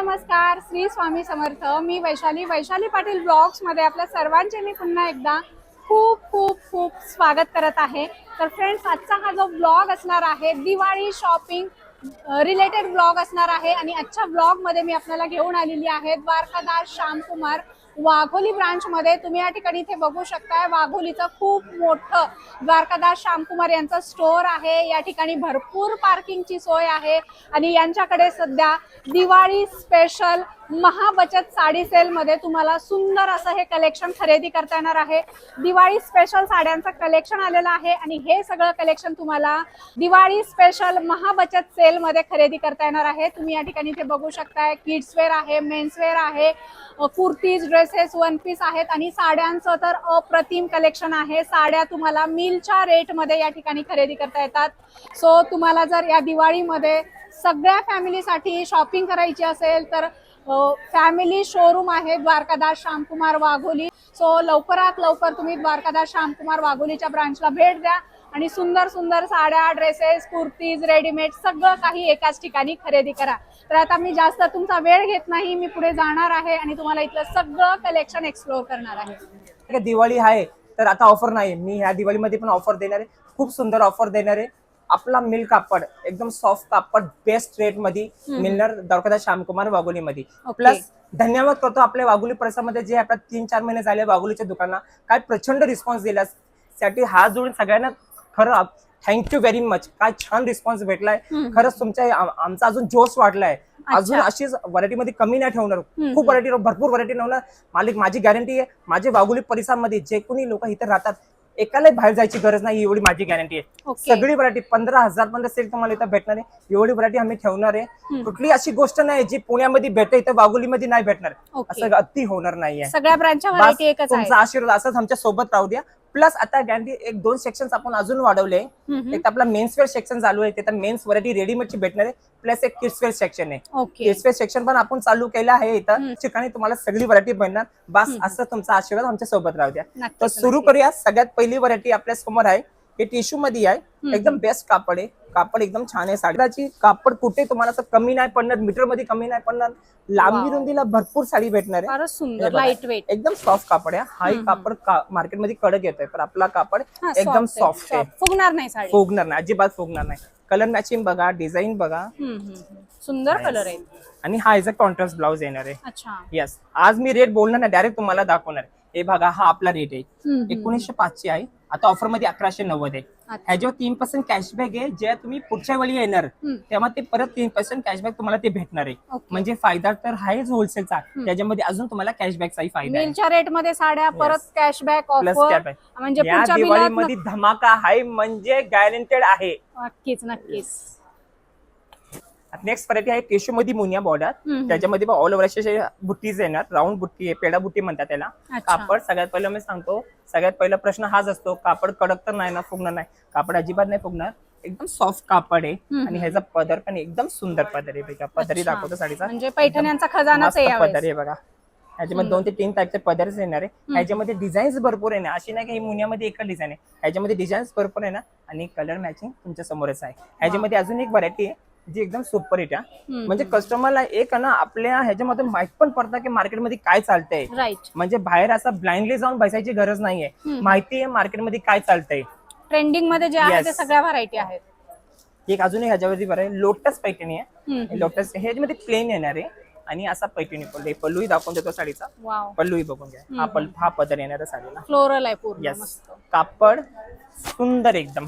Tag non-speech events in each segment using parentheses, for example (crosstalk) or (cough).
नमस्कार श्री स्वामी समर्थ. मी वैशाली वैशाली पाटील ब्लॉग्समध्ये आपल्या सर्वांचे मी पुन्हा एकदा खूप खूप खूप स्वागत करत आहे. तर फ्रेंड्स आजचा हा जो ब्लॉग असणार आहे दिवाळी शॉपिंग रिलेटेड ब्लॉग असणार आहे. आणि आजच्या ब्लॉगमध्ये मी आपल्याला घेऊन आलेली आहे द्वारकादास श्यामकुमार. वाघोली ब्रांच मध्ये तुम्ही या ठिकाणी इथे बघू शकताय. वाघोलीचं खूप मोठं द्वारकादास श्यामकुमार यांचं स्टोअर आहे. या ठिकाणी भरपूर पार्किंगची सोय आहे. आणि यांच्याकडे सध्या दिवाळी स्पेशल महाबचत साडी सेल मध्ये तुम्हाला सुंदर असं हे कलेक्शन खरेदी करता येणार आहे. दिवाळी स्पेशल साड्यांचं कलेक्शन आलेलं आहे. आणि हे सगळं कलेक्शन तुम्हाला दिवाळी स्पेशल महाबचत सेल मध्ये खरेदी करता येणार आहे. तुम्ही या ठिकाणी इथे बघू शकताय. किड्स वेअर आहे मेन्सवेअर आहे kurtis dress dresses one piece आहेत आणि साड्यांचं तर अप्रतिम कलेक्शन आहे. साड्या तुम्हाला मिलच्या रेटमध्ये या ठिकाणी खरेदी करता येतात. सो तुम्हाला जर या दिवाळीमध्ये सगळ्या फॅमिलीसाठी शॉपिंग करायची असेल तर फॅमिली शोरूम आहे द्वारकादास श्यामकुमार वाघोली. सो लवकरात लवकर तुम्ही द्वारकादास श्यामकुमार वाघोलीच्या ब्रांचला भेट द्या. आणि सुंदर सुंदर साड्या ड्रेसेस कुर्तीज रेडीमेड सगळं काही एकाच ठिकाणी खरेदी करा. तर आता मी जास्त तुमचा वेळ घेत नाही मी पुढे जाणार आहे आणि तुम्हाला इथलं सगळं कलेक्शन एक्सप्लोर करणार आहे. दिवाळी आहे तर आता ऑफर नाही मी ह्या दिवाळीमध्ये पण ऑफर देणार आहे. खूप सुंदर ऑफर देणार आहे. आपला मिल कापड एकदम सॉफ्ट कापड बेस्ट रेटमध्ये मिळणार द्वारकादास श्यामकुमार वाघोली मध्ये. प्लस धन्यवाद करतो आपल्या वाघोली परिसरामध्ये जे आपल्या तीन चार महिने झाले वाघोलीच्या दुकानात. काय प्रचंड रिस्पॉन्स दिला साठी हात जोडून सगळ्यांना खरं थँक्यू व्हेरी मच काय छान रिस्पॉन्स भेटलाय. खरंच तुमच्या आम- आमचा अजून जोश वाढलाय. अजून. अशीच व्हरायटी मध्ये कमी नाही ठेवणार. खूप व्हरायटी भरपूर व्हरायटी ठेवणार. मालिक माझी गॅरंटी आहे. माझे वाघोली परिसरामध्ये जे कोणी लोक इथे राहतात एकालाही बाहेर जायची गरज नाही एवढी माझी गॅरंटी आहे. सगळी व्हरायटी पंधरा हजार पर्यंत सेल तुम्हाला इथं भेटणार आहे. एवढी व्हरायटी आम्ही ठेवणार आहे. कुठली अशी गोष्ट नाही जी पुण्यामध्ये भेटते इथं वाघोलीमध्ये नाही भेटणार. असं अति होणार नाहीये. सगळ्या आहे तुमचा आशीर्वाद असंच आमच्यासोबत राहू द्या. प्लस आता गॅरंटी एक दोन सेक्शन आपण अजून वाढवले. एक आपला मेन्सवेअर सेक्शन चालू आहे तिथं मेन्स व्हरायटी रेडीमेडची भेटणार आहे प्लस एक किड्सवेअर सेक्शन आहे किड्सवेअर सेक्शन पण आपण चालू केलं आहे इथं. ठिकाणी तुम्हाला सगळी व्हरायटी भेटणार बस. असं तुमचा आशीर्वाद आमच्यासोबत राहू द्या तर सुरू. करूया सगळ्यात पहिली व्हरायटी आपल्यासमोर आहे हे टिश्यू मध्ये आहे. एकदम बेस्ट कापड आहे. कापड एकदम छान आहे. साडीची कापड कुठे तुम्हाला असं कमी नाही पडणार मीटरमध्ये कमी नाही पडणार. लांबी. रुंदीला भरपूर साडी भेटणार आहे. सुंदर. लाइट वेट एकदम सॉफ्ट कापड आहे. हाही हम्म, कापड मार्केटमध्ये कडक येतोय पण आपला कापड एकदम आहे, सॉफ्ट आहे. फुगणार नाही साडी. फुगणार नाही अजिबात फुगणार नाही. कलर मॅचिंग बघा डिझाईन बघा. सुंदर कलर आहे. आणि हा अ कॉन्ट्रास्ट ब्लाउज येणार आहे. येस आज मी रेट बोलणार नाही डायरेक्ट तुम्हाला दाखवणार आहे. हे बघा हा आपला रेट आहे. एकोणीसशे पाचशे आहे. आता ऑफरमध्ये अकराशे नव्वद आहे. ह्याच्यावर तीन पर्सेंट कॅशबॅक आहे. जे तुम्ही पुढच्या वेळी येणार. तेव्हा ते परत तीन पर्सेंट कॅशबॅक तुम्हाला ते भेटणार आहे. म्हणजे फायदा तर आहेच होलसेलचा त्याच्यामध्ये अजून तुम्हाला कॅशबॅकचाही फायदा आहे. रेटमध्ये साड्या परत कॅशबॅक ऑफर म्हणजे या दिवाळीमध्ये धमाका आहे म्हणजे गॅरंटेड आहे. नक्कीच नक्कीच. नेक्स्ट व्हरायटी आहे टिश्यू मध्ये मुनिया बॉर्डर. त्याच्यामध्ये ऑल ओव्हर असे बुट्टीज येणार. राऊंड बुट्टी आहे पेडा बुट्टी म्हणतात त्याला. कापड सगळ्यात पहिलं मी सांगतो सगळ्यात पहिला प्रश्न हाच असतो कापड कडक तर नाही ना फुगणार नाही. कापड अजिबात नाही फुगणार. एकदम सॉफ्ट कापड आहे. आणि ह्याचा पदर पण एकदम सुंदर पदर आहे बघा. पदरी. दाखवतो साडीचा. म्हणजे पैठण्यांचा खजानाच आहे पदर. आहे बघा. ह्याच्यामध्ये दोन ते तीन टाईपचे पदरच येणार आहे. ह्याच्यामध्ये डिझाईन्स भरपूर आहे ना अशी नाही की मुनियामध्ये एकच डिझाईन आहे. ह्याच्यामध्ये डिझाईन्स भरपूर आहे ना आणि कलर मॅचिंग तुमच्या समोरच आहे. ह्याच्यामध्ये अजून एक व्हरायटी आहे. जी एकदम सुपर हिट आहे म्हणजे कस्टमरला एक ना आपल्या ह्याच्यामध्ये माहीत पण पडतं की मार्केटमध्ये काय चालतंय. राईट म्हणजे बाहेर असं ब्लाइंडली जाऊन बसायची गरज नाहीये. माहिती आहे मार्केटमध्ये काय चालतंय. ट्रेंडिंगमध्ये जे आहे. ते सगळ्या व्हरायटी आहेत. एक अजून एक ह्याच्यावरती बरं आहे लोटस पैठणी आहे. लोटस ह्याच्यामध्ये प्लेन येणार आहे. आणि असा पैठणी पल्लू पल्लूही दाखवून देतो साडीचा. पल्लूही बघून घ्या. हा पल हा पदर येणार आहे साडीला. फ्लोरल आहे पूर्ण कापड सुंदर एकदम.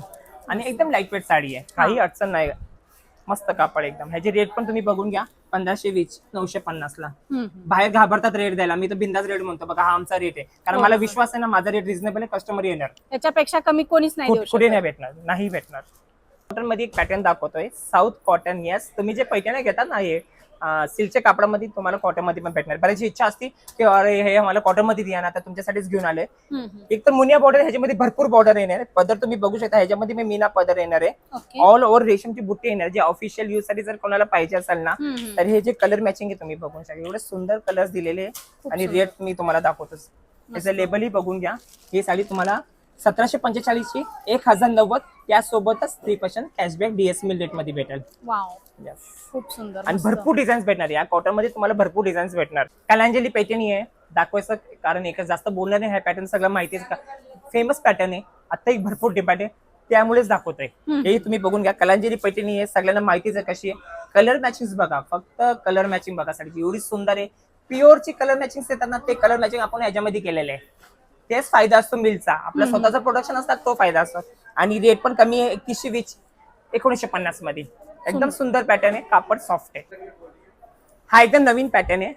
आणि एकदम लाइट वेट साडी आहे. काही अडचण नाही. मस्त कापड एकदम. ह्याचे रेट पण तुम्ही बघून घ्या. पंधराशे वीस नऊशे पन्नास ला. बाहेर घाबरतात रेट द्यायला. मी तर बिंदास रेट म्हणतो. बघा हा आमचा रेट आहे. कारण मला विश्वास आहे ना माझा रेट रिझनेबल आहे कस्टमर येणार. याच्यापेक्षा कमी कोणीच नाही देऊ कुठ- कुठे नाही भेटणार. नाही भेटणार. कॉटनमध्ये एक पॅटर्न दाखवतोय. साऊथ कॉटन येस तुम्ही जे पैठण्या घेतात ना हे सिल्कच्या कापडामध्ये तुम्हाला कॉटनमध्ये पण भेटणार. बऱ्याचशी इच्छा असते की अरे हे मला कॉटनमध्ये द्या ना आता तुमच्यासाठीच घेऊन आले. एक तर मुनिया बॉर्डर ह्याच्यामध्ये भरपूर बॉर्डर येणार आहे पदर तुम्ही बघू शकता ह्याच्यामध्ये मी मीना पदर येणार आहे. ऑल ओव्हर रेशमची बुट्टी येणार जे ऑफिशियल यूजसाठी जर कोणाला पाहिजे असेल ना. तर हे जे कलर मॅचिंग आहे तुम्ही बघून शकता. एवढे सुंदर कलर्स दिलेले आणि रेट मी तुम्हाला दाखवतोच. त्याचं लेबलही बघून घ्या. ही साडी तुम्हाला सतराशे पंचेचाळीस ची एक हजार नव्वद. त्यासोबतच थ्री पर्सेंट कॅशबॅक डीएसएल रेटमध्ये भेटेल. वाव. खूप सुंदर आणि. भरपूर डिझाईन्स भेटणार या कॉटनमध्ये तुम्हाला भरपूर डिझाईन्स भेटणार. कलांजली पैठणी आहे. दाखवायचं कारण एक जास्त बोलणार नाही हा पॅटर्न सगळं माहिती आहे. का फेमस पॅटर्न आहे. आता एक भरपूर डिमांड आहे. त्यामुळेच दाखवतोय. हे तुम्ही बघून घ्या. कलांजली पैठणी आहे. सगळ्यांना माहितीच आहे कशी आहे. कलर मॅचिंग बघा. फक्त कलर मॅचिंग बघा. साडीची एवढी सुंदर आहे. प्युअरची कलर मॅचिंग येतात ना ते कलर मॅचिंग आपण याच्यामध्ये केलेले आहे. तेच फायदा असतो मिलचा. आपला. स्वतःचा प्रोडक्शन असतात तो फायदा असतो. आणि रेट पण कमी आहे एकतीसशे वीस एकोणीसशे पन्नासमध्ये. एकदम सुंदर पॅटर्न आहे कापड सॉफ्ट आहे. हा एकदम नवीन पॅटर्न आहे.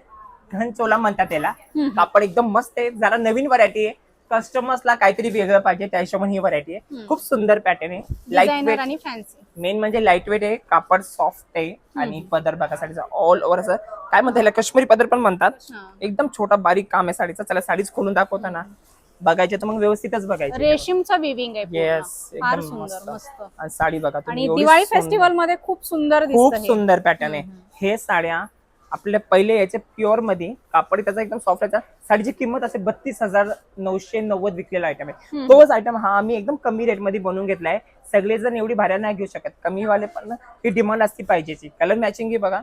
घन चोला म्हणतात त्याला. कापड एकदम मस्त आहे. जरा नवीन व्हरायटी आहे. कस्टमर्सला काहीतरी वेगळं पाहिजे त्या हिशोबाने ही व्हरायटी आहे. खूप सुंदर पॅटर्न आहे. लाइट वेट आणि फॅन्सी मेन म्हणजे लाइट वेट आहे कापड सॉफ्ट आहे. आणि पदर बघा साडीचा ऑल ओव्हर असं. काय म्हणतात काश्मीरी पदर पण म्हणतात. एकदम छोटा बारीक काम आहे साडीचा. चला साडीच खोलून दाखवता ना बघायचे तर मग व्यवस्थितच बघायचे. रेशीमचं विविंग आहे. येस फार एकदम सुंदर मस्त. मस्त. आणि साडी बघा तुम्ही आणि एवढी दिवाळी सुंदर. फेस्टिवलमध्ये खूप सुंदर खूप दिसत सुंदर पॅटर्न आहे. हम्म. हे साड्या आपल्या पहिले याचे प्युअरमध्ये कापड त्याचा एकदम सॉफ्ट याचा साडीची किंमत असे बत्तीस हजार नऊशे नव्वद विकलेला आयटम आहे. हम्म. तोच आयटम हा आम्ही एकदम कमी रेटमध्ये बनवून घेतलाय. सगळेजण एवढी भाड्या नाही घेऊ शकत. कमी वाले पण ही डिमांड असती पाहिजेची. कलर मॅचिंग ही बघा.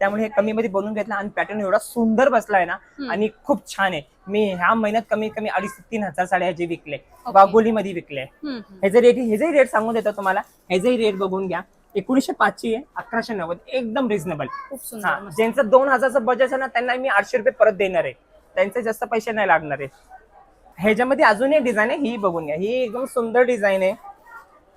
त्यामुळे हे कमी मध्ये बनवून घेतलं आणि पॅटर्न एवढा सुंदर बसलाय ना. आणि खूप छान आहे मी ह्या महिन्यात कमीत कमी अडीच ते तीन हजार साड्या ह्याचे विकले Okay. वाघोली मध्ये विकले. ह्याचे रेट ह्याचे रेट सांगून देतो तुम्हाला ह्याचेही रेट बघून घ्या एकोणीसशे पाचशे आहे अकराशे नव्वद एकदम रिझनेबल खूप सुंदर मस्त. ज्यांचं दोन हजारचं बजेट आहे ना त्यांना मी आठशे रुपये परत देणार आहे त्यांचे जास्त पैसे नाही लागणार आहे ह्याच्यामध्ये अजून एक डिझाईन आहे ही बघून घ्या ही एकदम सुंदर डिझाईन आहे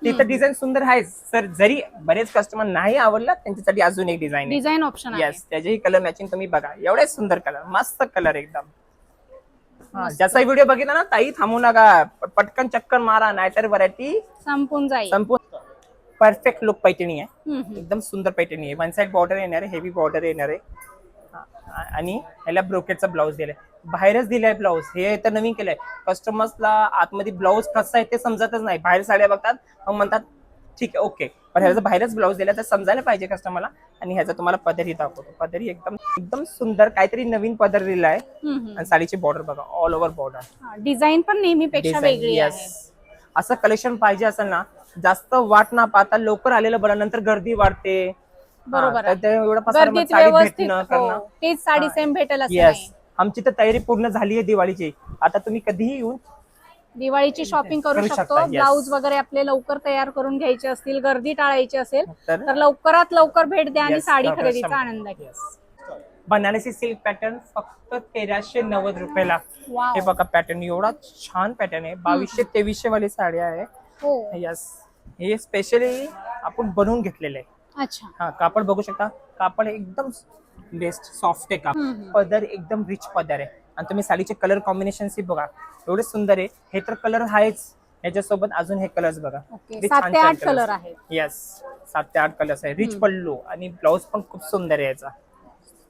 ती तर डिझाईन सुंदर आहे. सर जरी बरेच कस्टमर नाही आवडला त्यांच्यासाठी अजून एक डिझाईन डिझाईन ऑप्शन येस त्याचेही कलर मॅचिंग तुम्ही बघा. एवढे सुंदर कलर मस्त कलर एकदम. हा. ज्याचा व्हिडिओ बघितला ना ताई थांबू नका. पटकन चक्कर मारा नाहीतर व्हरायटी संपून जाईल. संपूर्ण परफेक्ट लुक पैठणी आहे. एकदम सुंदर पैठणी आहे. वन साइड बॉर्डर येणार आहे हेवी बॉर्डर येणार आहे. आणि ह्याला ब्रोकेटचा ब्लाऊज दिलाय. बाहेरच दिलाय ब्लाऊज हे तर नवीन केलंय. कस्टमर्सला आतमध्ये ब्लाऊज कसं आहे ते समजतच नाही. बाहेर साड्या बघतात मग म्हणतात ठीक आहे ओके. पण ह्याचा बाहेरच ब्लाऊज दिला तर समजायला पाहिजे कस्टमरला. आणि ह्याचा तुम्हाला पदरही दाखवतो. पदरी एकदम एकदम सुंदर काहीतरी नवीन पदर दिलाय हम्म, हम्म. आणि साडीची बॉर्डर बघा ऑल ओव्हर बॉर्डर हा, डिझाईन पण नेहमीपेक्षा वेगळी आहे. असं कलेक्शन पाहिजे असेल ना जास्त वाट ना पाहता लवकर आलेलं बरं नंतर गर्दी वाढते. बरोबर हा, आहे. तर ते एवढं पसारा मग गर्दीत साडी व्यवस्थित भेटणं हो, करणं. तीच साडी हा. सेम भेटेल असं येस नाही. आमची तर तयारी पूर्ण झाली आहे दिवाळीची. आता तुम्ही कधीही येऊन दिवाळीची शॉपिंग करू करू शकतो. शकता, yes. ब्लाऊज वगैरे आपले लवकर तयार करून घ्यायचे असतील गर्दी टाळायची असेल तर तर लवकरात लवकर भेट द्या आणि Yes, साडी खरेदीचा शंभर. आनंद घ्या. बनारसी सिल्क पॅटर्न फक्त तेराशे नव्वद रुपयाला. वाव. हे बघा पॅटर्न एवढा छान पॅटर्न आहे. बावीसशे तेवीसशे वाली साडी आहे. हो. यस हे स्पेशली आपण बनवून घेतलेलं आहे. अच्छा. हा कापड बघू शकता. कापड एकदम बेस्ट सॉफ्ट आहे कापड. पदर एकदम रिच पदर आहे. आणि तुम्ही साडीचे कलर कॉम्बिनेशन बघा. एवढे सुंदर आहे. हे तर कलर आहेच. याच्यासोबत अजून हे कलर्स बघा. सात ते आठ. कलर आहेत. येस सात ते आठ कलर्स आहे. रिच पल्लू आणि ब्लाऊज पण खूप सुंदर आहे याचा.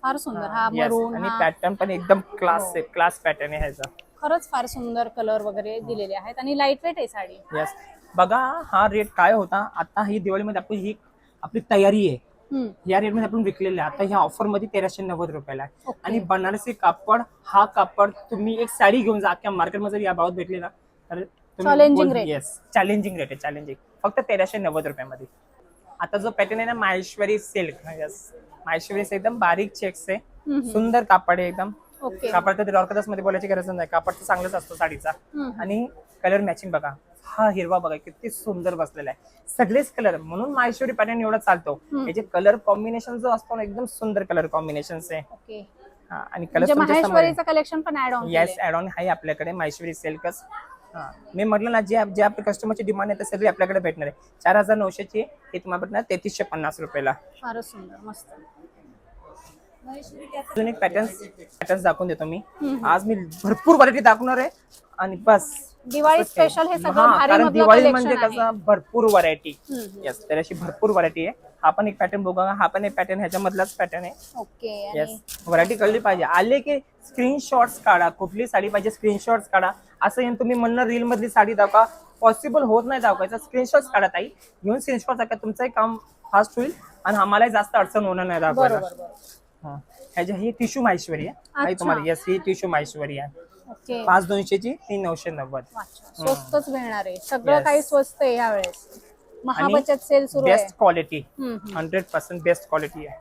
फार सुंदर. हा मरून आणि हा. पॅटर्न पण एकदम क्लास आहे. क्लास पॅटर्न आहे ह्याचा. खरंच फार सुंदर कलर वगैरे दिलेले आहेत. आणि लाइट वेट आहे साडी. येस बघा हा रेट काय होता? आता ही दिवाळीमध्ये आपली ही आपली तयारी आहे. या रेटमध्ये आपण विकलेलं आता ह्या ऑफरमध्ये तेराशे नव्वद रुपयाला आहे. आणि बनारसी कापड हा कापड तुम्ही एक साडी घेऊन जा अख्ख्या मार्केटमध्ये या भावात भेटली ना तर Challenging rate. Yes challenging rate आहे चॅलेंजिंग फक्त तेराशे नव्वद रुपयामध्ये आता जो पॅटर्न आहे ना माहेश्वरी सिल्क यस माहेश्वरी एकदम बारीक चेक्स आहे. सुंदर कापड आहे एकदम कापड तर मध्ये बोलायची गरज नाही कापड तर चांगलंच असतो साडीचा. आणि कलर मॅचिंग बघा हा हिरवा बघा किती सुंदर बसलेला आहे. सगळेच कलर म्हणून माहेश्वरी पॅटर्न एवढा चालतो. याचे कलर कॉम्बिनेशन जो असतो ना एकदम सुंदर कलर कॉम्बिनेशन आहे. आणि म्हणजे कलर माहेश्वरीचं कलेक्शन पण add on yes add on आहे आपल्याकडे. माहेश्वरी सिल्कच हा. मी म्हटलं ना जे जे आपल्या कस्टमरची डिमांड आहे ते सगळी आपल्याकडे भेटणार आहे. चार हजार नऊशेची हे तुम्हाला भेटणार तेहतीसशे पन्नास रुपयाला. फारच सुंदर मस्त. अजून एक पॅटर्न पॅटर्न दाखवून देतो मी. आज मी भरपूर व्हरायटी दाखवणार आहे आणि बस. दिवाळी स्पेशल हे सगळं हा, भारी कारण मधलं दिवाळी म्हणजे आहे. कसं भरपूर व्हरायटी. येस तर अशी भरपूर व्हरायटी आहे. हा पण एक पॅटर्न बघा हा पण एक पॅटर्न ह्याच्यामधलाच पॅटर्न आहे. ओके येस व्हरायटी कळली पाहिजे. आले की स्क्रीनशॉट्स काढा. कुठली साडी पाहिजे स्क्रीनशॉट्स काढा. असं येऊन तुम्ही म्हणणं रील मधली साडी दाखवा. पॉसिबल होत नाही दाखवायचं. स्क्रीनशॉट्स काढा ताई. घेऊन स्क्रीनशॉट दाखवा. तुमचंही काम फास्ट होईल. आणि आम्हालाही जास्त अडचण होणार नाही दाखवायला. बरोबर. ह्याच्या ही टिश्यू माहेश्वरी आहे. तुम्हाला येस ही टिश्यू माहेश्वरी आहे. ओके. पाच दोनशेची तीन नऊशे नव्वद. अच्छा. स्वस्तच मिळणार आहे. सगळं Yes. काही स्वस्त आहे यावेळेस. महाबचत सेल सुरू आहे. बेस्ट क्वालिटी हम्म, हम्म. हंड्रेड पर्सेंट बेस्ट क्वालिटी आहे.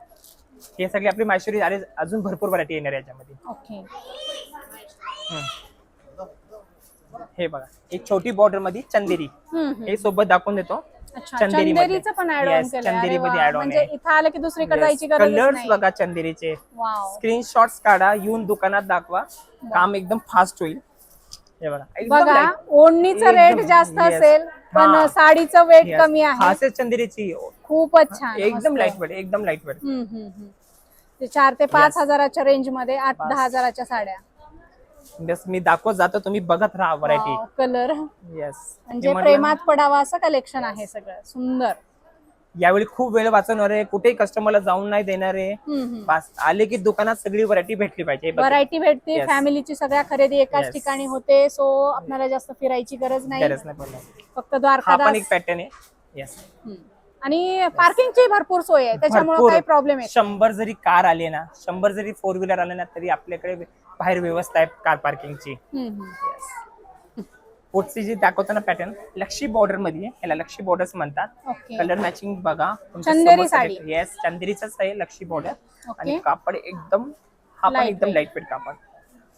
हे सगळे आपली माहेश्वरी अरे अजून भरपूर व्हरायटी येणार आहे याच्यामध्ये. ओके. हे बघा. एक छोटी बॉर्डरमध्ये चंदेरी. हम्म, हम्म. हे सोबत दाखवून देतो. चंदेरीचं पण ऍड ऑन add on म्हणजे आहे. इथं आलं की दुसरीकडे जायची कलर्स बघा चंदेरीचे वाव स्क्रीनशॉट्स काढा येऊन दुकानात दाखवा काम एकदम फास्ट होईल बघा. ओढणीचं रेट जास्त. असेल पण. साडीचं वेट. कमी आहे चंदेरीची खूपच छान एकदम. लाइट वेट एकदम लाइट वेट चार ते पाच. हजाराच्या रेंजमध्ये आठ. दहा हजाराच्या साड्या बस मी दाखवत जातो तुम्ही बघत राहा व्हरायटी कलर येस म्हणजे प्रेमात पडावा असं कलेक्शन आहे सगळं. सुंदर. यावेळी खूप वेळ वाचवणार आहे कुठेही कस्टमरला जाऊन नाही देणार आहे. बस आले की दुकानात सगळी व्हरायटी भेटली पाहिजे. व्हरायटी भेटते. फॅमिलीची सगळ्या खरेदी एकाच. ठिकाणी होते सो आपल्याला जास्त फिरायची गरज नाही. गरज नाही पडणार. फक्त द्वारका पण एक पॅटर्न आहे. येस आणि पार्किंगची भरपूर सोय आहे त्याच्यामुळे काही प्रॉब्लेम येत शंभर जरी कार आले ना शंभर जरी फोर व्हीलर आले ना तरी आपल्याकडे बाहेर व्यवस्था आहे कार पार्किंगची. पुढची जी दाखवतो ना पॅटर्न लक्षी बॉर्डरमध्ये आहे. याला लक्षी बॉर्डर्स म्हणतात कलर मॅचिंग बघा चंदेरी साडी. येस चंदेरीच आहे लक्षी बॉर्डर. आणि कापड एकदम हा पण एकदम. लाइट वेट कापड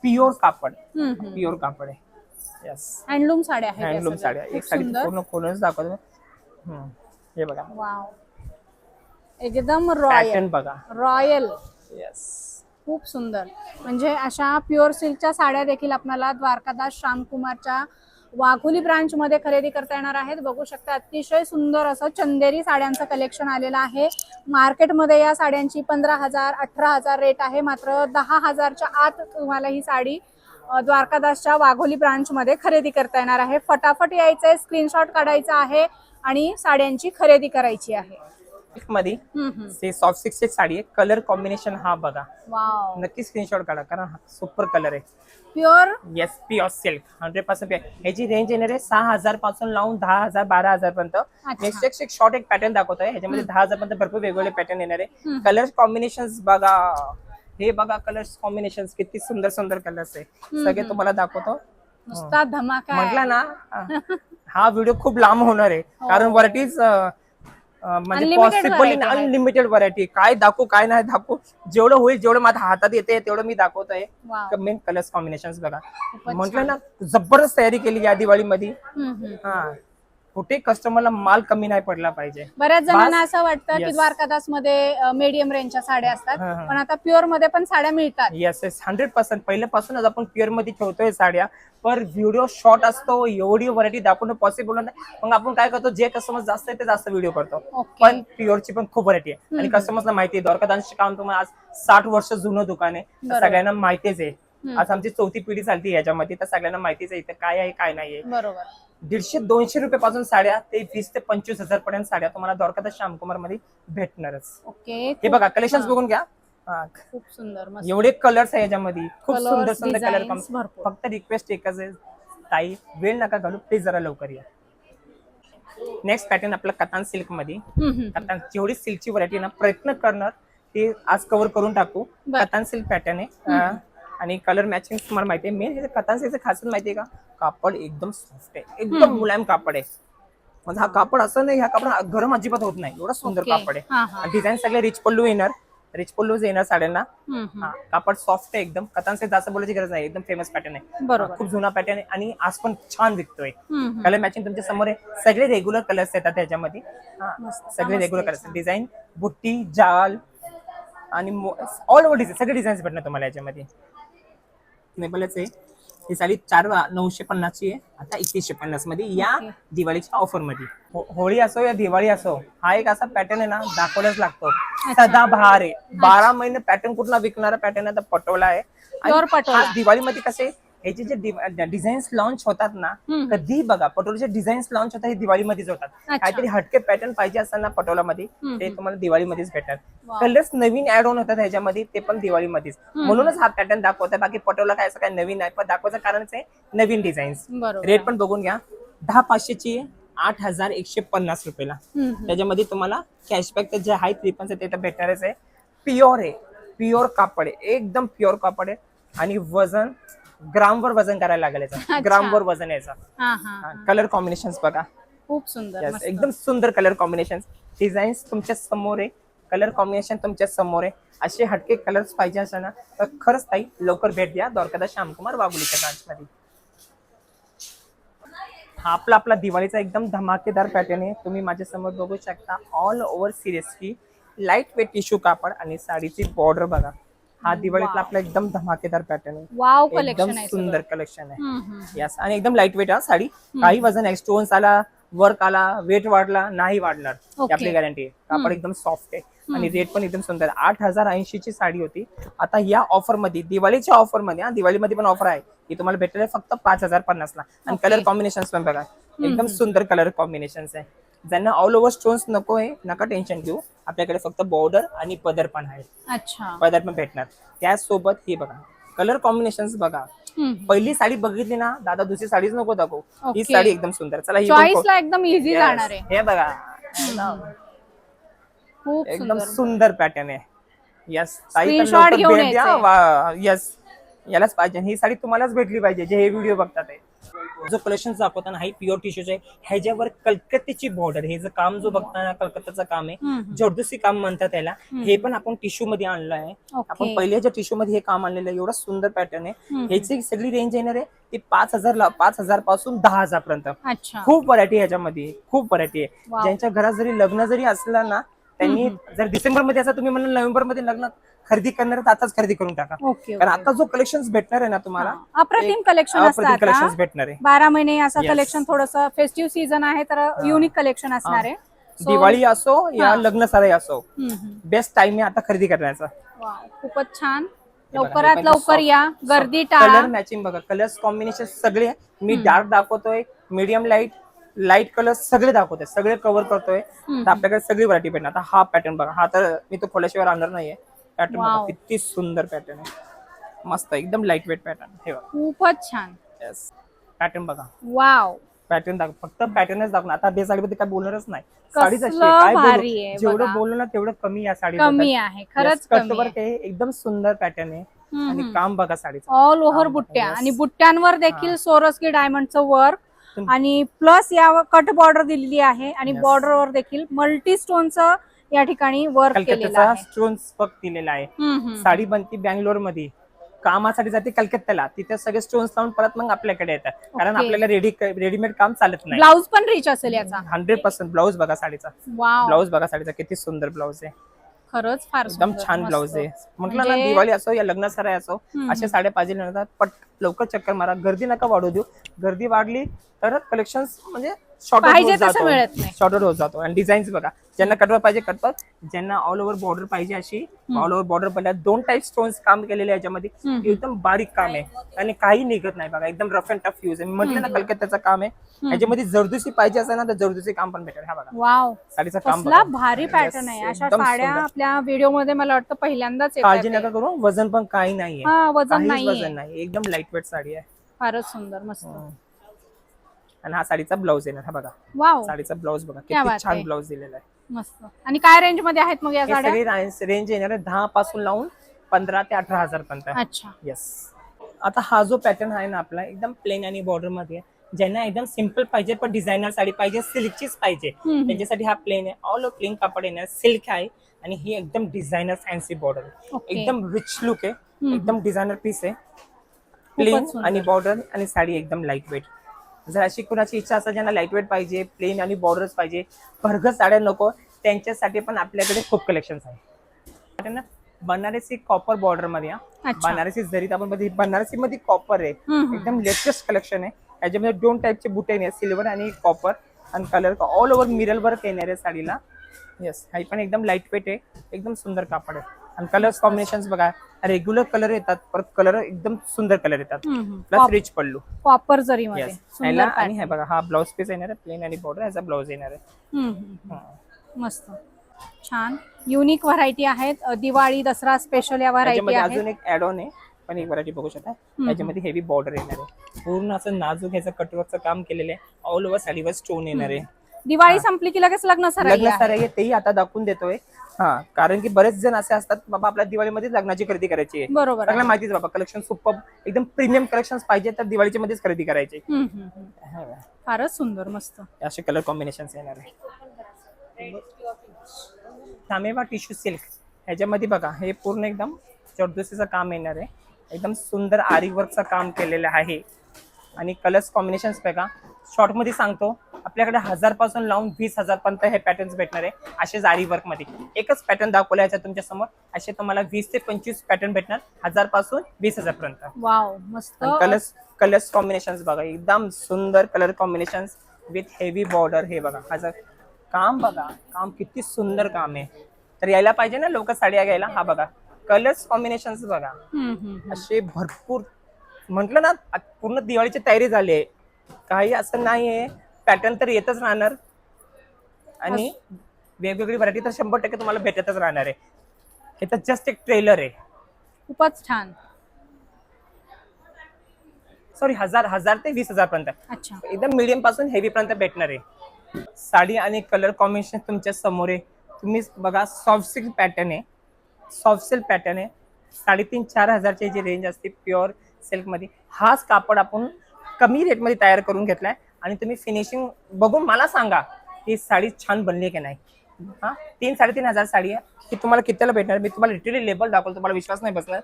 प्युअर कापड. प्युअर कापड आहे येस हँडलूम साड्या हँडलूम. साड्या एक साडी पूर्ण खोलूनच दाखवतो. हे बघा. वाव. एकदम रॉयल. पॅटर्न बघा. रॉयल. येस खूप सुंदर. म्हणजे अशा प्युअर सिल्कच्या साड्या देखील आपल्याला द्वारकादास श्यामकुमारच्या वाघोली ब्रांच मध्ये खरेदी करता येणार आहेत. बघू शकता अतिशय सुंदर असं चंदेरी साड्यांचं कलेक्शन आलेलं आहे. मार्केटमध्ये या साड्यांची पंधरा हजार अठरा हजार रेट आहे. मात्र दहा हजारच्या आत तुम्हाला ही साडी द्वारकादासच्या वाघोली ब्रांच मध्ये खरेदी करता येणार आहे. फटाफट यायचंय स्क्रीनशॉट काढायचा आहे. आणि साड्यांची खरेदी करायची आहे. मध्ये. ते सॉफ्ट सिक्स साडी आहे. कलर कॉम्बिनेशन हा बघा. वाव नक्की स्क्रीनशॉट काढा कारण सुपर कलर आहे. Pure yes pure silk hundred percent ह्याची रेंज येणार आहे सहा हजारपासून लावून दहा हजार बारा हजार पर्यंत नेक्स्ट एक एक शॉर्ट एक पॅटर्न दाखवतोय. ह्याच्यामध्ये दहा हजार पर्यंत भरपूर वेगवेगळे पॅटर्न येणार आहे. कलर कॉम्बिनेशन बघा. हे बघा कलर्स कॉम्बिनेशन किती सुंदर सुंदर कलर्स आहे. सगळे तुम्हाला दाखवतो. नुसता धमाका. म्हटलं ना (laughs) हा व्हिडिओ खूप लांब होणार आहे कारण व्हरायटीज म्हणजे हो. पॉसिबल आहे. अनलिमिटेड व्हरायटी काय दाखवू काय नाही दाखवू जेवढं होईल जेवढं माझ्या हातात येते तेवढं मी दाखवतोय वाव. मेन कलर्स कॉम्बिनेशन बघा म्हटलं ना जबरदस्त तयारी केली या दिवाळीमध्ये. हा कुठे कस्टमरला माल कमी नाही पडला पाहिजे. बऱ्याच जणांना असं वाटतं की Yes. द्वारकादासमध्ये मीडियम रेंजच्या साड्या असतात. पण आता प्युअरमध्ये पण साड्या मिळतात. येस येस हंड्रेड पर्सेंट पहिल्यापासूनच आपण प्युअरमध्ये ठेवतोय साड्या. पर व्हिडिओ शॉर्ट असतो एवढी व्हरायटी दाखवणं पॉसिबल नाही. मग आपण काय करतो जे कस्टमर जास्त आहे ते जास्त व्हिडिओ करतो. पण प्युअरची पण खूप व्हरायटी आहे. आणि कस्टमर्सला माहिती आहे द्वारकादांशी काम तुम्हाला आज साठ वर्ष जुनं दुकान आहे. सगळ्यांना माहितीच आहे. आज आमची चौथी पिढी चालती याच्यामध्ये. तर सगळ्यांना माहितीच आहे इथं काय आहे काय नाही आहे. बरोबर. दीडशे दोनशे रुपये पासून साड्या ते वीस ते पंचवीस हजार पर्यंत साड्या तुम्हाला द्वारकादास श्यामकुमारमध्ये भेटणारच ओके हे बघा कलेक्शन. बघून घ्या हा. खूप सुंदर एवढे कलर्स आहे याच्यामध्ये खूप सुंदर सुंदर कलर. फक्त रिक्वेस्ट एकच आहे ताई वेळ नका घालू प्लीज जरा लवकर या नेक्स्ट पॅटर्न आपला कतान सिल्कमध्ये. कतान जेवढी सिल्कची व्हरायटी ना प्रयत्न करणार ते आज कव्हर करून टाकू. कतान सिल्क पॅटर्न आहे आणि कलर मॅचिंग तुम्हाला माहिती आहे. मेन कतान सिल्कचं खासियत माहिती आहे का? कापड एकदम सॉफ्ट आहे. एकदम मुलायम कापड आहे. म्हणजे हा कापड असं नाही हा कापड गरम अजिबात होत नाही. एवढा सुंदर. कापड. आहे. डिझाईन सगळे रिच पल्लू येणार. रिच पल्लूच येणार साड्यांना कापड सॉफ्ट आहे एकदम. कथांचे जास्त बोलायची गरज नाही. एकदम फेमस पॅटर्न आहे. बरोबर. खूप जुना पॅटर्न आहे आणि आज पण छान विकतोय. कलर मॅचिंग तुमच्यासमोर आहे. सगळे रेग्युलर कलर्स येतात त्याच्यामध्ये. सगळे रेग्युलर कलर्स डिझाईन बुट्टी जाल आणि ऑल ओव्हर डिझाईन सगळे डिझाईन्स भेटणार तुम्हाला याच्यामध्ये. नेबलच आहे. ही साडी चार नऊशे पन्नासची आहे. आता एकतीसशे पन्नासमध्ये या. दिवाळीच्या ऑफरमध्ये. हो- होळी असो या दिवाळी असो हा एक असा पॅटर्न आहे ना दाखवलाच लागतो. सदा बहार आहे. बारा महिने पॅटर्न कुठला विकणारा पॅटर्न आता पटोला आहे. Pure पटोला. दिवाळीमध्ये कसे ह्याचे जे डिझाईन्स लॉन्च होतात ना. कधी बघा पटोलाचे डिझाईन्स लॉन्च होतात हे दिवाळीमध्येच होतात. काहीतरी हटके पॅटर्न पाहिजे असताना पटोलामध्ये ते तुम्हाला दिवाळीमध्येच भेटतात. कलर्स नवीन ऍड ऑन होतात ह्याच्यामध्ये ते पण दिवाळीमध्येच. म्हणूनच हा पॅटर्न दाखवतात बाकी पटोला काय असं काय नवीन नाही पण दाखवायचं कारणच आहे नवीन डिझाईन्स रेट पण बघून घ्या. दहा पाचशेची आठ हजार एकशे पन्नास रुपयाला. त्याच्यामध्ये तुम्हाला कॅशबॅक जे आहे त्रिपन्स ते तर भेटणारच आहे. प्युअर आहे. प्युअर कापड आहे. एकदम प्युअर कापड आहे. आणि वजन ग्रामवर वजन करायला लागेल याचा. ग्रामवर वजन याचा. हा हा कलर कॉम्बिनेशन बघा. खूप सुंदर. एकदम सुंदर कलर कॉम्बिनेशन डिझाईन्स तुमच्यासमोर आहे कलर कॉम्बिनेशन तुमच्यासमोर. आहे असे हटके कलर्स पाहिजे असेल ना तर खरंच ताई लवकर भेट द्या. द्वारकादास श्यामकुमार वाघुलीच्या ब्रांच मध्ये. हा आपला आपला दिवाळीचा एकदम धमाकेदार पॅटर्न आहे. तुम्ही माझ्यासमोर बघू शकता all over seriously light weight tissue कापड आणि साडीची बॉर्डर बघा. हा दिवाळीतला आपला एकदम धमाकेदार पॅटर्न आहे. वाव एकदम कलेक्शन आहे सगळं. सुंदर कलेक्शन आहे. हम्म, हम्म. यस आणि एकदम लाइट वेट हा साडी. काही वजन आहे स्टोन्स आला वर्क आला वेट वाढला नाही वाढणार. ही Okay. आपली गॅरंटी आहे. कापड एकदम सॉफ्ट आहे आणि रेट पण एकदम सुंदर आहे. आठ हजार ऐंशी ची साडी होती. आता या ऑफरमध्ये दिवाळीच्या ऑफरमध्ये हा दिवाळीमध्ये पण ऑफर आहे. की तुम्हाला भेटेल फक्त पाच हजार पन्नास ला आणि Okay. कलर कॉम्बिनेशन पण बघा. एकदम सुंदर कलर कॉम्बिनेशन आहे. ज्यांना ऑल ओव्हर स्टोन्स नको आहे नका टेन्शन घेऊ. आपल्याकडे फक्त बॉर्डर आणि पदर पण आहे अच्छा. पदर पण भेटणार. त्यासोबत हे बघा कलर कॉम्बिनेशन बघा. पहिली साडी बघितली ना दादा दुसरी साडीच नको दाखवू. ही. साडी एकदम सुंदर. चला ही एकदम इझी. जाणार आहे. हे बघा. एकदम सुंदर. पॅटर्न आहे. यस. यस यालाच पाहिजे ही साडी तुम्हालाच भेटली पाहिजे जे हे व्हिडिओ बघतात आहे जो कलेक्शन दाखवताना हा प्युअर टिश्यूच आहे ह्याच्यावर कलकत्त्याची बॉर्डर हे जे काम जो बघताना कलकत्त्याचं काम आहे. जर्दोसी काम म्हणतात त्याला हे पण आपण टिश्यू मध्ये आणलं आहे. आपण पहिल्याच्या टिश्यू मध्ये हे काम आणलेलं आहे एवढं सुंदर पॅटर्न आहे. ह्याची सगळी रेंज येणार आहे ती पाच हजार ला पाच हजारपासून दहा हजार पर्यंत अच्छा खूप व्हरायटी ह्याच्यामध्ये खूप व्हरायटी आहे. ज्यांच्या घरात जरी लग्न जरी असलं ना त्यांनी जर डिसेंबरमध्ये असं तुम्ही म्हणाल नोव्हेंबरमध्ये लग्न खरेदी करणार आताच खरेदी करून टाका. ओके कारण आता जो कलेक्शन भेटणार आहे ना तुम्हाला अप्रतिम कलेक्शन अप्रतिम कलेक्शन. भेटणार आहे. बारा महिने असं. कलेक्शन थोडस फेस्टिव्ह सीझन आहे तर युनिक कलेक्शन असणार आहे. दिवाळी असो या. लग्न सराई असो. बेस्ट टाइम आहे आता खरेदी करण्याचा. खूपच छान. लवकरात लवकर या गर्दी कलर मॅचिंग बघा कलर्स कॉम्बिनेशन सगळे मी डार्क दाखवतोय मीडियम लाइट लाइट कलर सगळे दाखवतोय सगळे कव्हर करतोय. आपल्याकडे सगळी व्हरायटी भेटणार. आता हा पॅटर्न बघा हा तर मी तो खोल्याशिवाय आणणार नाहीये. पॅटर्न बघा. किती सुंदर पॅटर्न आहे. मस्त एकदम लाइट वेट पॅटर्न हे बघा. खूपच छान. येस पॅटर्न बघा. वाव पॅटर्न दाखव. फक्त पॅटर्नच दाखवणार. आता बे साडीबद्दल काय बोलणारच नाही. साडीच अशी काय बोलू? आहे जेवढं बघा. बोललो ना तेवढं कमी या साडी कमी आहे. खरंच कमी वर्क आहे. एकदम सुंदर पॅटर्न आहे. आणि. काम बघा साडीचं. ऑल ओव्हर काम बुट्ट्या. बघा, आणि yes. बुट्ट्यांवर देखील सोरस्की डायमंडचं वर्क तुम- आणि प्लस या कट बॉर्डर दिलेली आहे. आणि Yes. बॉर्डरवर देखील मल्टी स्टोनचं या ठिकाणी वर्क केलेलं कलकत्त्याचा आहे. स्टोन्स वर्क दिलेला आहे. हम्म, हम्म. साडी बनती बँगलोरमध्ये कामासाठी जाते कलकत्त्याला. तिथे सगळे स्टोन्स लावून परत मग आपल्याकडे येतात. कारण Okay. आपल्याला रेडी रेडीमेड काम चालत नाही. ब्लाऊज पण रिच असेल याचा. हंड्रेड पर्सेंट ब्लाऊज बघा साडीचा. वाव ब्लाऊज बघा साडीचा. किती सुंदर ब्लाऊज आहे. खरंच फार एकदम सुंदर, छान मस्त. ब्लाऊज आहे. म्हटलं ना म्हणजे- दिवाळी असो या लग्न सराय असो हम्म, अशा साड्या पाहिजे पट लवकर चक्कर मारा. गर्दी नका वाढू देऊ. गर्दी वाढली तर कलेक्शन म्हणजे पाहिजे होत तसं जातो. मिळत नाही. शॉर्ट होत जातो. आणि डिझाईन्स बघा ज्यांना कटवर पाहिजे कटवर ज्यांना ऑल ओव्हर बॉर्डर पाहिजे अशी ऑल ओव्हर बॉर्डर पडल्या दोन टाईप स्टोन्स काम केलेले आहे याच्यामध्ये. एकदम बारीक काम आहे. आणि काही निघत नाही बघा. एकदम रफ अँड टफ यूज आहे. म्हटलं ना कलकत्त्याचं काम आहे. याच्यामध्ये जर्दुसी पाहिजे असेल ना तर जर्दुसी काम पण भेटेल. हा बघा. वाव. साडीचं काम भारी पॅटर्न आहे. अशा साड्या. आपल्या व्हिडिओमध्ये मला वाटतं पहिल्यांदाच काळजी नका करू. वजन पण काही नाहीये. वजन नाहीये. वजन नाही एकदम लाइट वेट साडी आहे. फारच सुंदर मस्त. आणि हा साडीचा ब्लाऊज येणार हा बघा. वाव. साडीचा ब्लाऊज बघा किती बात छान आहे. ब्लाऊज दिलेला आहे. मस्त. आणि काय रेंजमध्ये आहेत मग या हे साड्या? सगळी रेंज येणार आहे दहा पासून लावून पंधरा ते अठरा हजार पर्यंत अच्छा. येस आता हा जो पॅटर्न आहे ना आपला एकदम प्लेन आणि बॉर्डरमध्ये आहे. ज्यांना एकदम सिंपल पाहिजे पण डिझायनर साडी पाहिजे सिल्कचीच पाहिजे. हम्म. त्यांच्यासाठी हा प्लेन आहे. ऑल प्लेन कापड येणार सिल्क आहे. आणि ही एकदम डिझायनर फॅन्सी बॉर्डर Okay. एकदम रिच लुक आहे. हम्म. एकदम डिझायनर पीस आहे. खूपच प्लेन सुंदर. आणि बॉर्डर आणि साडी एकदम लाइट वेट जर अशी कुणाची इच्छा असेल ज्यांना लाइट वेट पाहिजे प्लेन आणि बॉर्डर्स पाहिजे भरगत साड्या नको त्यांच्यासाठी पण आपल्याकडे खूप कलेक्शन्स आहे बनारसी कॉपर बॉर्डरमध्ये. बनारसी जरीत आपण मध्ये बनारसी मध्ये कॉपर आहे. एकदम लेटेस्ट कलेक्शन आहे. याच्यामध्ये दोन टाईपचे बुटे आहेत सिल्वर आणि कॉपर आणि colour all over mirror work येणार आहे साडीला. येस हा पण एकदम लाइट वेट आहे. एकदम सुंदर कापड आहे. आणि कलर्स कॉम्बिनेशन बघा रेग्युलर कलर येतात परत कलर एकदम सुंदर कलर येतात. प्लस रिच पल्लू. कॉपर जरी आणि हे बघा हा ब्लाऊज पीस येणार आहे प्लेन आणि बॉर्डर ह्याचा ब्लाऊज येणार आहे. मस्त. छान. युनिक व्हरायटी आहेत. दिवाळी दसरा स्पेशल या व्हरायटी अजून एक ऍड ऑन आहे पण एक व्हरायटी बघू शकता. त्याच्यामध्ये हेवी बॉर्डर येणार आहे. पूर्ण असं नाजूक ह्याचं कटवर्कचं काम केलेलं आहे. ऑल ओव्हर साडीवर स्टोन येणार आहे. दिवाळी संपली की लगेच लग्न सराई लग्न. सराई तेही आता दाखवून देतोय. हा कारण की बरेच जण असे असतात बाबा आपल्या दिवाळीमध्ये लग्नाची खरेदी करायची आहे. बरोबर आहे. सगळ्यांना माहितीच बाबा कलेक्शन सुपर एकदम प्रीमियम कलेक्शन पाहिजे तर दिवाळीच्या मध्येच खरेदी करायची हम्म, हम्म, हम्म. फारच सुंदर मस्त. असे कलर कॉम्बिनेशन येणार आहे. तामेवा टिश्यू सिल्क ह्याच्यामध्ये बघा हे पूर्ण एकदम चौदुसीचं काम येणार आहे. एकदम सुंदर आरी वर्कचं काम केलेलं आहे. आणि कलर्स कॉम्बिनेशन बघा शॉर्टमध्ये सांगतो आपल्याकडे हजारपासून लावून वीस हजार पर्यंत हे पॅटर्न्स भेटणार आहे असेच आरी वर्कमध्ये. एकच पॅटर्न दाखवला याच्या तुमच्यासमोर असे तुम्हाला वीस ते पंचवीस पॅटर्न भेटणार हजारपासून वीस हजार पर्यंत वाव मस्त कलर्स कलर्स कॉम्बिनेशन बघा एकदम सुंदर colour combination with heavy border हे बघा ह्याचं काम बघा काम किती सुंदर काम आहे. तर यायला पाहिजे ना लोक साड्या घ्यायला? हा बघा कलर्स कॉम्बिनेशन बघा. असे भरपूर म्हटलं ना पूर्ण दिवाळीची तयारी झाली आहे. काही असं नाही आहे पॅटर्न तर येतच राहणार. आणि वेगवेगळी व्हरायटी तर शंभर टक्के तुम्हाला भेटतच राहणार आहे. हे तर जस्ट एक ट्रेलर आहे. खूपच छान. सॉरी हजार हजार ते वीस हजार पर्यंत. एकदम मीडियमपासून हेवी पर्यंत भेटणार आहे. साडी आणि कलर कॉम्बिनेशन तुमच्यासमोर आहे. तुम्ही बघा सॉफ्ट सिल्क पॅटर्न आहे. सॉफ्ट सिल्क पॅटर्न आहे. साडेतीन चार हजारची जी रेंज असते प्युअर सिल्कमध्ये हाच कापड आपण कमी रेटमध्ये तयार करून घेतलाय. आणि तुम्ही फिनिशिंग बघून मला सांगा की साडी छान बनली की नाही. हा? तीन साडेतीन हजार साडी आहे. ही तुम्हाला कितीला भेटणार? मी तुम्हाला लिटरली लेबल दाखवतो तुम्हाला विश्वास नाही बसणार.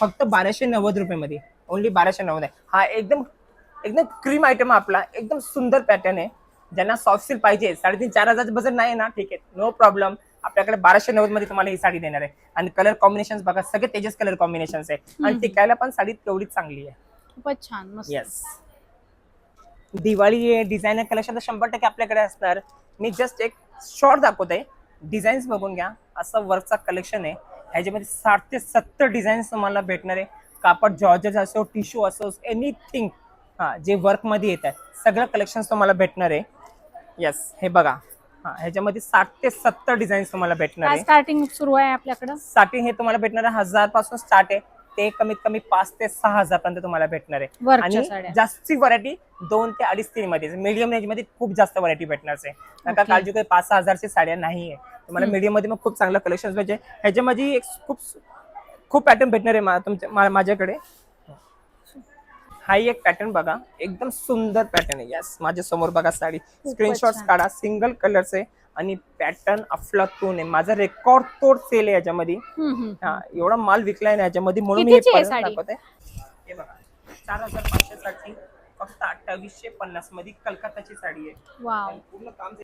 फक्त बाराशे नव्वद रुपयामध्ये. ओनली बाराशे नव्वद आहे. हा एकदम एकदम क्रीम आयटम आपला. एकदम सुंदर पॅटर्न आहे. ज्यांना सॉफ्ट सिल्क पाहिजे साडेतीन चार हजारचं बजेट नाही ना ठीक आहे. नो प्रॉब्लेम आपल्याकडे बाराशे नव्वदमध्ये तुम्हाला ही साडी देणार आहे. आणि कलर कॉम्बिनेशन बघा सगळे तेजस कलर कॉम्बिनेशन आहे. आणि टिकायला पण साडी तेवढीच चांगली आहे. खूपच छान. मस्त. येस दिवाळी डिझायनर कलेक्शन तर शंभर टक्के आपल्याकडे असणार. मी जस्ट एक शॉर्ट दाखवत आहे डिझाईन्स बघून घ्या. असं वर्कचा कलेक्शन आहे. ह्याच्यामध्ये साठ ते सत्तर डिझाईन्स तुम्हाला भेटणार आहे. कापड जॉर्जेस असो टिश्यू असो एनिथिंग हा जे वर्कमध्ये येत आहे सगळं कलेक्शन तुम्हाला भेटणार आहे. येस हे बघा. हा ह्याच्यामध्ये साठ ते सत्तर डिझाईन्स तुम्हाला भेटणार आहे. स्टार्टिंग सुरू आहे आपल्याकडं? स्टार्टिंग हे तुम्हाला भेटणार आहे. हजारपासून स्टार्ट आहे. ते कमीत कमी पाच ते सहा हजार पर्यंत तुम्हाला भेटणार आहे. आणि जास्ती व्हरायटी दोन ते अडीच तीन मध्ये मीडियम रेंजमध्ये खूप जास्त व्हरायटी भेटणार आहे. नका. काळजी काही पाच सहा हजारची साड्या नाहीये तुम्हाला हम्म. मीडियममध्ये मग खूप चांगलं कलेक्शन पाहिजे ह्याच्यामध्ये एक खूप खूप पॅटर्न भेटणार आहे तुमच्या माझ्याकडे. हा एक पॅटर्न बघा. एकदम सुंदर पॅटर्न आहे. यस माझ्यासमोर बघा साडी. स्क्रीनशॉट. काढा. सिंगल कलरचे आणि पॅटर्न अफलातून आहे. माझा रेकॉर्ड तोड सेल आहे याच्यामध्ये. हा एवढा माल विकलाय ना याच्यामध्ये म्हणून मी हे आहे परत? दाखवते हे बघा चार हजार पाचशे साठी फक्त अठ्ठावीसशे पन्नासमध्ये कलकत्ताची साडी आहे. आणि पूर्ण काम